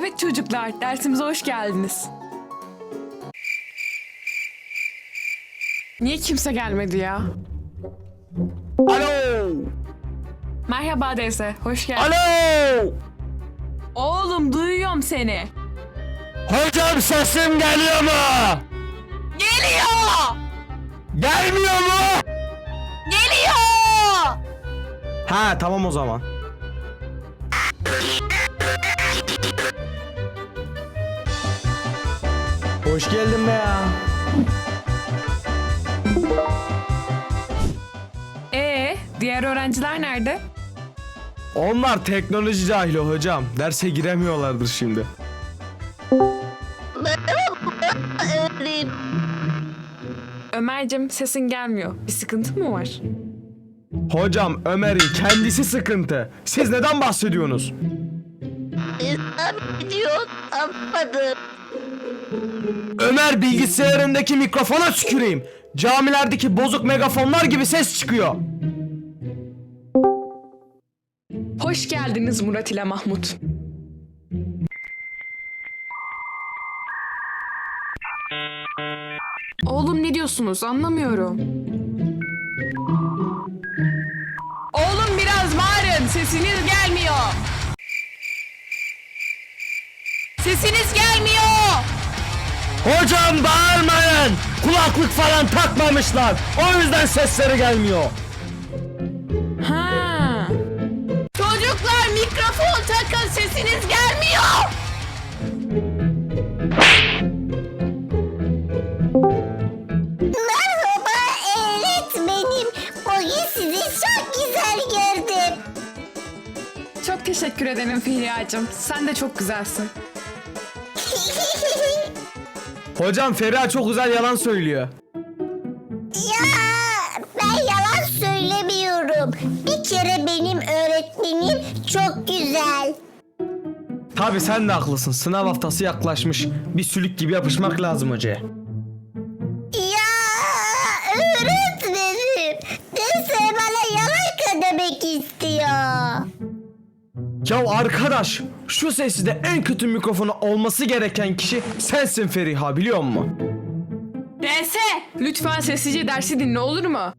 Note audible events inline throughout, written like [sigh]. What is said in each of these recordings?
Evet çocuklar, dersimize hoş geldiniz. Niye kimse gelmedi ya? Alo! Merhaba Deze, hoş geldin. Alo! Oğlum duyuyorum seni. Hocam sesim geliyor mu? Geliyor! Gelmiyor mu? Geliyor! Ha tamam o zaman. Hoş geldin be ya. Ee, diğer öğrenciler nerede? Onlar teknoloji cahili hocam. Derse giremiyorlardır şimdi. Ömer'cim sesin gelmiyor. Bir sıkıntı mı var? Hocam Ömer'in kendisi sıkıntı. Siz neden bahsediyorsunuz? diyor anlamadım. Ömer bilgisayarındaki mikrofona tüküreyim. Camilerdeki bozuk megafonlar gibi ses çıkıyor. Hoş geldiniz Murat ile Mahmut. Oğlum ne diyorsunuz? Anlamıyorum. Oğlum biraz bağırın. Sesiniz gelmiyor. Sesiniz gelmiyor. Hocam bağırmayın. Kulaklık falan takmamışlar. O yüzden sesleri gelmiyor. Ha. Çocuklar mikrofon takın sesiniz gelmiyor. Merhaba öğretmenim. Bugün sizi çok güzel gördüm. Çok teşekkür ederim Firya'cığım. Sen de çok güzelsin. Hocam Feriha çok güzel yalan söylüyor. ya ben yalan söylemiyorum. Bir kere benim öğretmenim çok güzel. Tabi sen de haklısın. Sınav haftası yaklaşmış. Bir sülük gibi yapışmak lazım hocaya. Ya arkadaş şu sesinde en kötü mikrofonu olması gereken kişi sensin Feriha biliyor musun? DS, lütfen sessizce dersi dinle olur mu?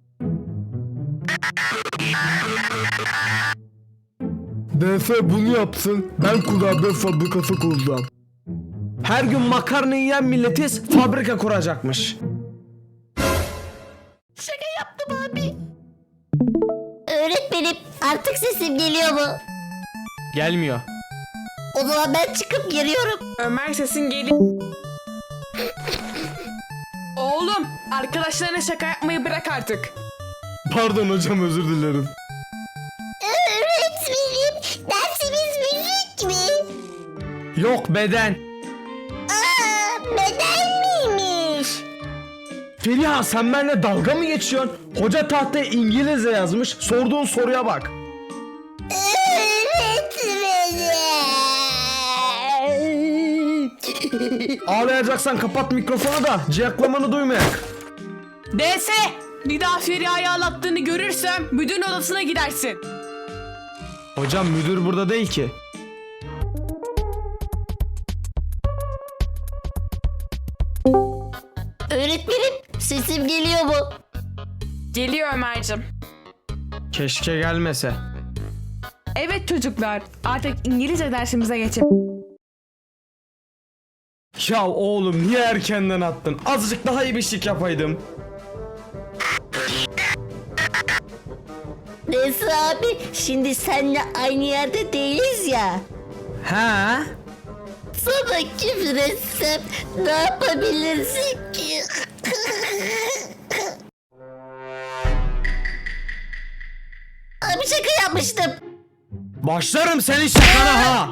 BF bunu yapsın. Ben kurabiye fabrikası kuracağım. Her gün makarna yiyen milletiz fabrika kuracakmış. Şaka yaptım abi. Öğretmenim artık sesim geliyor mu? Gelmiyor. O zaman ben çıkıp giriyorum. Ömer sesin geliyor. Oğlum, arkadaşlarına şaka yapmayı bırak artık. Pardon hocam özür dilerim. Öğretmenim dersimiz müzik mi? Yok beden. Aa, beden miymiş? Feriha sen benimle dalga mı geçiyorsun? Hoca tahtaya İngilizce yazmış. Sorduğun soruya bak. Ağlayacaksan kapat mikrofonu da ciyaklamanı duymayak. DS, bir daha Feriha'yı ağlattığını görürsem müdür odasına gidersin. Hocam müdür burada değil ki. Öğretmenim sesim geliyor mu? Geliyor Ömer'cim. Keşke gelmese. Evet çocuklar, artık İngilizce dersimize geçelim. Ya oğlum niye erkenden attın? Azıcık daha iyi bir şık yapaydım. Neyse abi şimdi seninle aynı yerde değiliz ya. Ha? Sana küfür etsem ne yapabilirsin ki? Abi şaka yapmıştım. Başlarım senin şakana ha.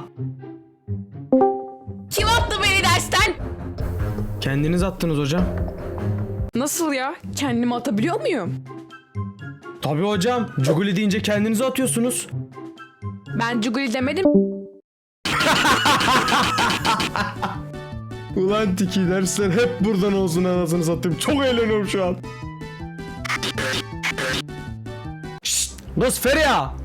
Dersten? Kendiniz attınız hocam. Nasıl ya? Kendimi atabiliyor muyum? Tabii hocam. Cuguli deyince kendinizi atıyorsunuz. Ben Cuguli demedim. [laughs] Ulan tiki dersler hep buradan olsun anasını satayım. Çok eğleniyorum şu an. Şşt! Dost Feriha!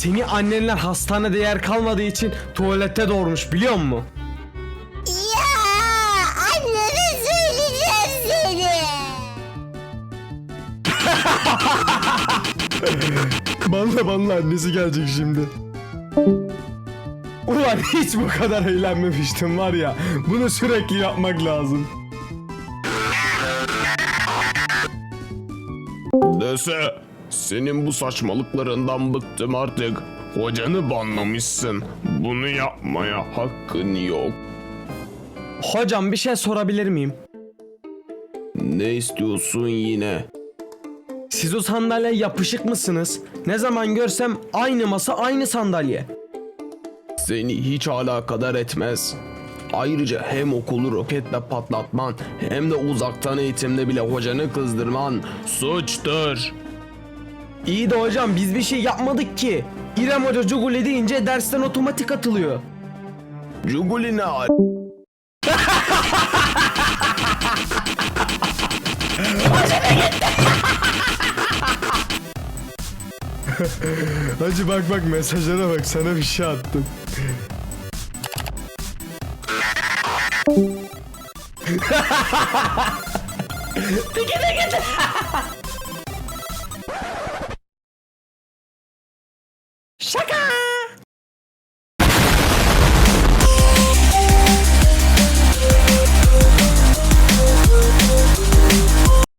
Seni annenler hastanede yer kalmadığı için tuvalette doğurmuş biliyor musun? Ya annene söyleyeceğim seni. [laughs] Bana bana annesi gelecek şimdi. Ulan hiç bu kadar eğlenmemiştim var ya. Bunu sürekli yapmak lazım. Dese, senin bu saçmalıklarından bıktım artık. Hocanı banlamışsın. Bunu yapmaya hakkın yok. Hocam bir şey sorabilir miyim? Ne istiyorsun yine? Siz o sandalye yapışık mısınız? Ne zaman görsem aynı masa aynı sandalye. Seni hiç alakadar etmez. Ayrıca hem okulu roketle patlatman hem de uzaktan eğitimde bile hocanı kızdırman suçtur. İyi de hocam biz bir şey yapmadık ki. İrem Hoca Cuguli deyince dersten otomatik atılıyor. Cuguli ne al- [laughs] Hacı bak bak mesajlara bak sana bir şey attım. Şaka!